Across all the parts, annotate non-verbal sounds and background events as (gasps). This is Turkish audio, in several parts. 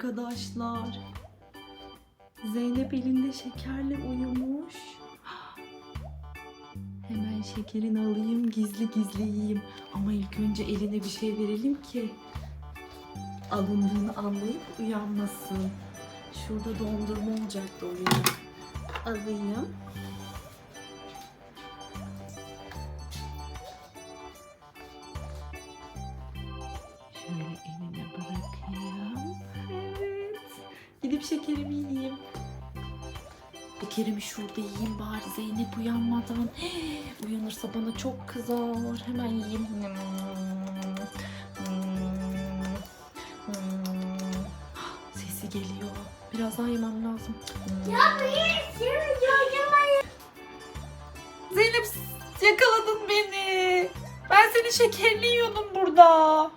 Arkadaşlar. Zeynep elinde şekerle uyumuş. Hemen şekerini alayım, gizli gizli yiyeyim. Ama ilk önce eline bir şey verelim ki alındığını anlayıp uyanmasın. Şurada dondurma olacaktı oyunu. Alayım. Şekerimi yiyeyim. Şekerimi şurada yiyeyim bari Zeynep uyanmadan. (gasps) Uyanırsa bana çok kızar. Hemen yiyeyim. Sesi geliyor. Biraz daha yemem lazım. Zeynep yakaladın beni. Ben senin şekerini yiyordum burada.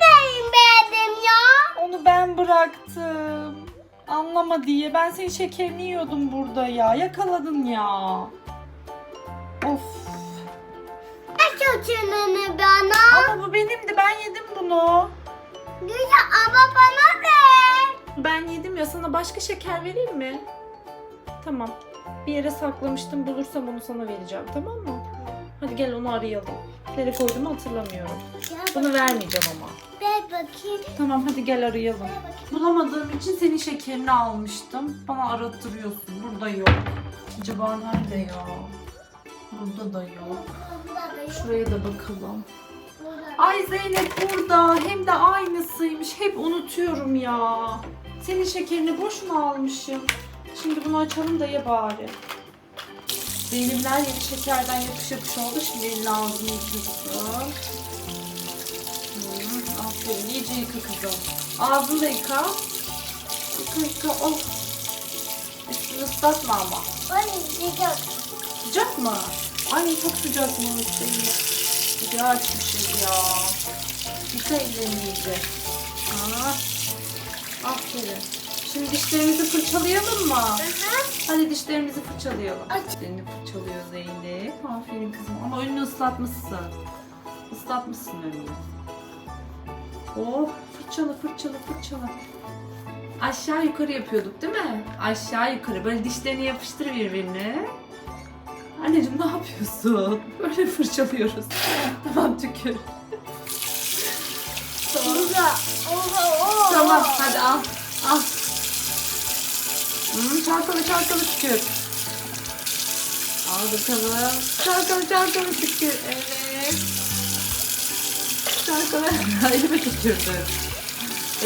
Dayım beğendim ya. Onu ben bıraktım. Anlama diye. Ben senin şekerini yiyordum burada ya. Yakaladın ya. Of. Ne çocuğunu bana? Ama bu benimdi. Ben yedim bunu. Güzel ama bana ver. Ben yedim ya. Sana başka şeker vereyim mi? Tamam. Bir yere saklamıştım. Bulursam onu sana vereceğim. Tamam mı? Hadi gel onu arayalım. Nereye koyduğumu hatırlamıyorum. Bunu vermeyeceğim ama. Ver bakayım. Tamam hadi gel arayalım. Bulamadığım için senin şekerini almıştım. Bana arattırıyorsun. Burada yok. Acaba nerede ya? Burada da yok. Şuraya da bakalım. Ay Zeynep burada. Hem de aynısıymış. Hep unutuyorum ya. Senin şekerini boş mu almışım? Şimdi bunu açalım da ye bari. Zeynep'ler yeni şekerden yapış yapış oldu. Şimdi elini ağzını yıkasın. Hmm, aferin. İyice yıka kızım. Ağzını da yıka. Yıka yıka. Oh. Üstünü ıslatma ama. Ay sıcak. Sıcak mı? Ay çok sıcak mı? Sıcağı açmışız ya. Yıka ellerini iyice. Aferin. Şimdi dişlerimizi fırçalayalım mı? Aha. Hadi dişlerimizi fırçalayalım. Aç. Dişlerini fırçalıyor Zeynep. Aferin kızım. Ama önünü ıslatmışsın. Islatmışsın önünü. Oh fırçala fırçala fırçala. Aşağı yukarı yapıyorduk değil mi? Aşağı yukarı. Böyle dişlerini yapıştır birbirine. Anneciğim ne yapıyorsun? (laughs) Böyle fırçalıyoruz. (laughs) tamam tükür. tamam. Oha oha. Tamam hadi al. Al. Hmm, çalkala çalkala tükür. Al bakalım. Çalkala çalkala tükür. Evet. Çalkala. Elime tükürdü.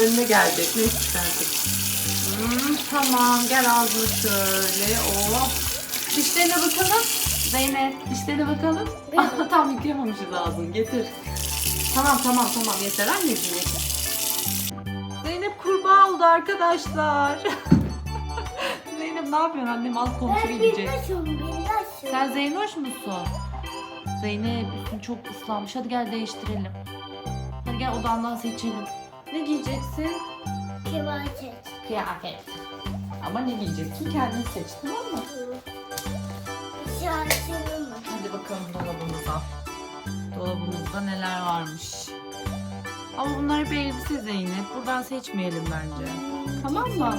Önüne geldi. Ne çıkardık? Hmm, tamam gel ağzına şöyle. Oh. Dişlerine bakalım. Zeynep dişlerine bakalım. Benim. (laughs) Tam yıkayamamışız ağzını. Getir. Tamam tamam tamam yeter anneciğim yeter. Zeynep kurbağa oldu arkadaşlar. (laughs) Zeynep ne yapıyorsun annem alt komşu Ben gelecek. Sen Zeynoş musun? Zeynep üstün çok ıslanmış. Hadi gel değiştirelim. Hadi gel odandan seçelim. Ne giyeceksin? Çek. Kıyafet. Ama ne giyeceksin kendin seç tamam mı? Mı? Hadi bakalım dolabımıza. Dolabımızda neler varmış. Ama bunlar hep elbise Zeynep. Buradan seçmeyelim bence. Tamam mı?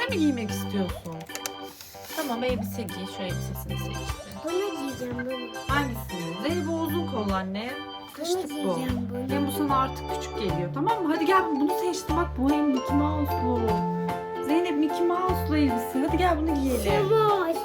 Elbise mi giymek istiyorsun? Tamam elbise giy. Şu elbisesini seçti. Bunu giyeceğim bunu. Hangisini? Zeynep o uzun kollu anne. Bunu Kışlık bu. giyeceğim bunu. Hem bu sana artık küçük geliyor tamam mı? Hadi gel bunu seçtim bak bu hem Mickey Mouse'lu. Zeynep Mickey Mouse'lu elbise. Hadi gel bunu giyelim. Savaş.